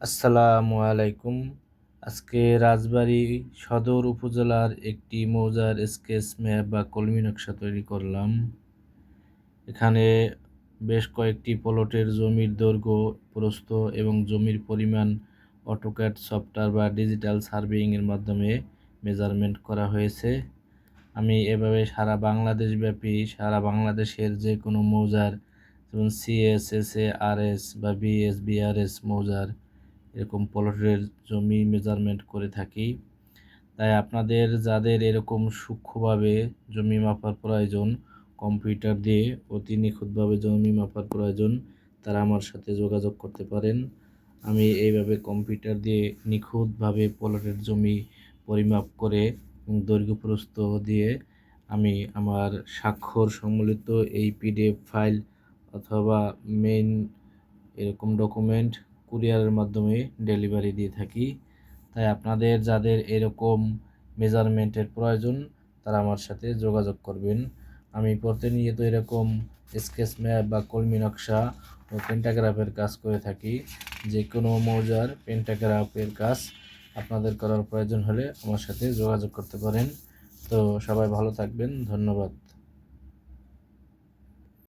আসসালামু আলাইকুম। আজকে রাজবাড়ী সদর উপজেলার একটি মৌজার স্কেচ ম্যাপ বা কলমি নকশা তৈরি করলাম। এখানে বেশ কয়েকটি প্লটের জমির দৈর্ঘ্য, প্রস্থ এবং জমির পরিমাণ, অটোক্যাড সফটওয়্যার বা ডিজিটাল সার্ভেইংয়ের মাধ্যমে মেজারমেন্ট করা হয়েছে। আমি এভাবে সারা বাংলাদেশব্যাপী, সারা বাংলাদেশের যে কোনো মৌজার যেমন সিএসএসএ আরএস বা বিএস বিআরএস মৌজার এরকম প্লটের জমি মেজারমেন্ট করে থাকি। তাই আপনাদের যাদের এরকম সূক্ষ্মভাবে জমি মাপার প্রয়োজন কম্পিউটার দিয়ে অতি নিখুঁতভাবে জমি মাপার প্রয়োজন, তারা আমার সাথে যোগাযোগ করতে পারেন। আমি এইভাবে কম্পিউটার দিয়ে নিখুঁতভাবে প্লটের জমি পরিমাপ করে দৈর্ঘ্য প্রস্থ দিয়ে আমি আমার স্বাক্ষর সম্বলিত এই পিডিএফ ফাইল অথবা মেইন এরকম ডকুমেন্ট কুরিয়ারের মাধ্যমে ডেলিভারি দিয়ে থাকি। তাই আপনাদের যাদের এরকম মেজারমেন্টের প্রয়োজন, তারা আমার সাথে যোগাযোগ করবেন। আমি প্রতিনিয়ত এরকম স্কেচ ম্যাপ বা কলমি নকশা ও পেন্টাগ্রাফের কাজ করে থাকি। যে কোনো মৌজার পেন্টাগ্রাফের কাজ আপনাদের করার প্রয়োজন হলে আমার সাথে যোগাযোগ করতে পারেন। তো সবাই ভালো থাকবেন, ধন্যবাদ।